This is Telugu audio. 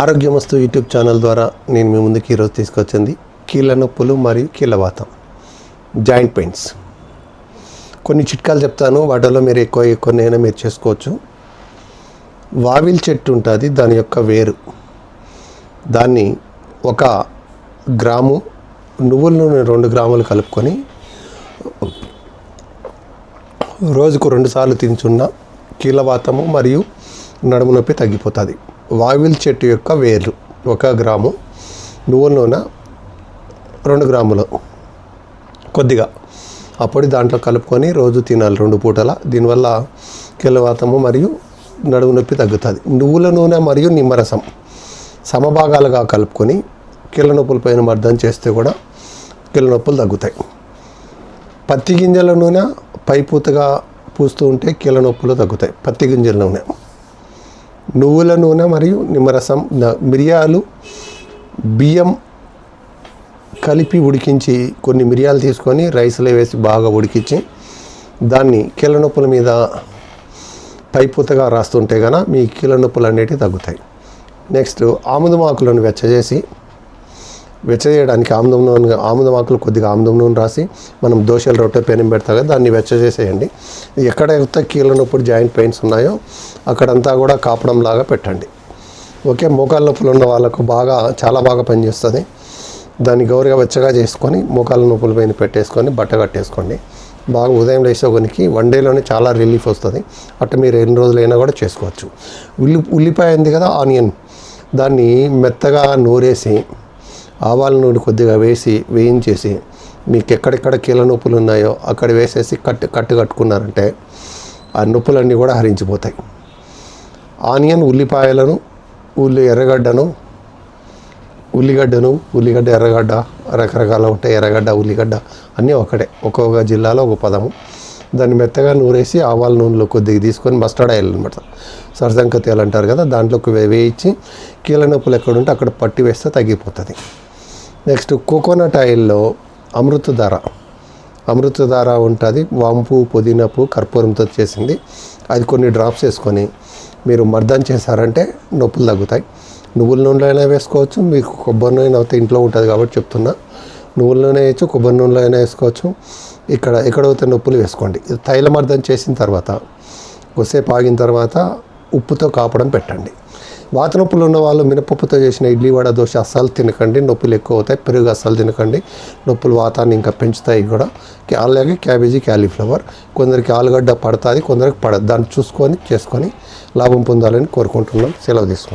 ఆరోగ్యమస్తు యూట్యూబ్ ఛానల్ ద్వారా నేను మీ ముందుకు ఈరోజు తీసుకొచ్చింది కీళ్ళ నొప్పులు మరియు కీళ్ళవాతం జాయింట్ పెయిన్స్. కొన్ని చిట్కాలు చెప్తాను వాటిలో మీరు ఎక్కువ ఎక్కువనైనా మీరు చేసుకోవచ్చు. వావిల్ చెట్టు ఉంటుంది దాని యొక్క వేరు. దాన్ని ఒక గ్రాము నువ్వుల నూనె రెండు గ్రాములు కలుపుకొని రోజుకు రెండుసార్లు తినుచున్న కీళ్ళవాతము మరియు నడుము నొప్పి తగ్గిపోతుంది. వావిల్ చెట్టు యొక్క వేర్లు. ఒక గ్రాము నువ్వుల నూనె రెండు గ్రాములు కొద్దిగా. అప్పుడు దాంట్లో కలుపుకొని రోజు తినాలి రెండు పూటల. దీనివల్ల కిలవాతము మరియు నడుము నొప్పి తగ్గుతుంది. నువ్వుల నూనె మరియు నిమ్మరసం సమభాగాలుగా కలుపుకొని కీళ్ళ నొప్పుల పైన మర్దం చేస్తే కూడా కీళ్ళ నొప్పులు తగ్గుతాయి. పత్తి గింజల నూనె పైపూతగా పూస్తూ ఉంటే కీళ్ళ నొప్పులు తగ్గుతాయి. పత్తి గింజల నూనె. నువ్వుల నూనె మరియు నిమ్మరసం మిరియాలు బియ్యం కలిపి ఉడికించి కొన్ని మిరియాలు తీసుకొని రైస్లో వేసి బాగా ఉడికించి దాన్ని కీళ్ళ నొప్పుల మీద పైపూతగా రాస్తుంటే కనుక మీ కీళ్ళ నొప్పులు అనేటివి తగ్గుతాయి. నెక్స్ట్ ఆముదం ఆకులను వెచ్చజేసి వెచ్చజేయడానికి ఆముదం నూనె ఆముదం ఆకులు కొద్దిగా ఆముదం నూనె రాసి మనం దోశల రొట్టె పెనం పెడతా కదా దాన్ని వెచ్చజేసేయండి. ఎక్కడైతే కీళ్ళ నొప్పుడు జాయింట్ పెయిన్స్ ఉన్నాయో అక్కడంతా కూడా కాపడం లాగా పెట్టండి. ఓకే మోకాళ్ళ నొప్పులు ఉన్న వాళ్ళకు బాగా చాలా బాగా పనిచేస్తుంది. దాన్ని గౌరగా వెచ్చగా చేసుకొని మోకాళ్ళ నొప్పుల పైన పెట్టేసుకొని బట్ట కట్టేసుకోండి. బాగా ఉదయం లేసే కొనికి వన్ డేలోనే చాలా రిలీఫ్ వస్తుంది. అట్ట మీరు ఎన్ని రోజులైనా కూడా చేసుకోవచ్చు. ఉల్లి ఉల్లిపాయ ఉంది కదా ఆనియన్. దాన్ని మెత్తగా నూరేసి ఆవాల నూనె కొద్దిగా వేసి వేయించేసి మీకు ఎక్కడెక్కడ కీళ్ళ నొప్పులు ఉన్నాయో అక్కడ వేసేసి కట్టు కట్టు కట్టుకున్నారంటే ఆ నొప్పులన్నీ కూడా హరించిపోతాయి. ఆనియన్ ఉల్లిపాయలను ఉల్లి ఎర్రగడ్డను ఉల్లిగడ్డను ఉల్లిగడ్డ ఎర్రగడ్డ రకరకాల ఉంటాయి ఎర్రగడ్డ ఉల్లిగడ్డ అన్నీ ఒకటే ఒక్కొక్క జిల్లాలో ఒక పదము. దాన్ని మెత్తగా నూరేసి ఆవాల నూనెలో కొద్దిగా తీసుకొని మస్టర్డ్ ఆయిల్ అనమాట సరసంక తేలు అంటారు కదా దాంట్లోకి వే- వేయించి కీళ్ళ నొప్పులు ఎక్కడుంటే అక్కడ పట్టి వేస్తే తగ్గిపోతుంది. నెక్స్ట్ కోకోనట్ ఆయిల్లో అమృతధార. అమృతధార ఉంటుంది వాంపు పుదీనాపు కర్పూరంతో చేసింది. అది కొన్ని డ్రాప్స్ వేసుకొని మీరు మర్దం చేశారంటే నొప్పులు తగ్గుతాయి. నువ్వుల నూనెలో అయినా వేసుకోవచ్చు మీకు కొబ్బరి నూనె అయితే ఇంట్లో ఉంటుంది కాబట్టి చెప్తున్నా. నువ్వుల నూనె వేయచ్చు కొబ్బరి నూనెలో అయినా వేసుకోవచ్చు. ఇక్కడ ఎక్కడైతే నొప్పులు వేసుకోండి. తైలమర్దం చేసిన తర్వాత కొద్దిసేపు ఆగిన తర్వాత ఉప్పుతో కాపడం పెట్టండి. వాత నొప్పులు ఉన్న వాళ్ళు మినపప్పుతో చేసిన ఇడ్లీ వడ దోశ అస్సలు తినకండి. నొప్పులు ఎక్కువ అవుతాయి పెరుగు అస్సలు తినకండి. నొప్పులు వాతాన్ని ఇంకా పెంచుతాయి కూడా. అలాగే క్యాబేజీ క్యాలీఫ్లవర్. కొందరికి ఆలుగడ్డ పడుతుంది కొందరికి పడదు. దాన్ని చూసుకొని చేసుకొని లాభం పొందాలని కోరుకుంటున్నాం. సెలవు తీసుకుంటాం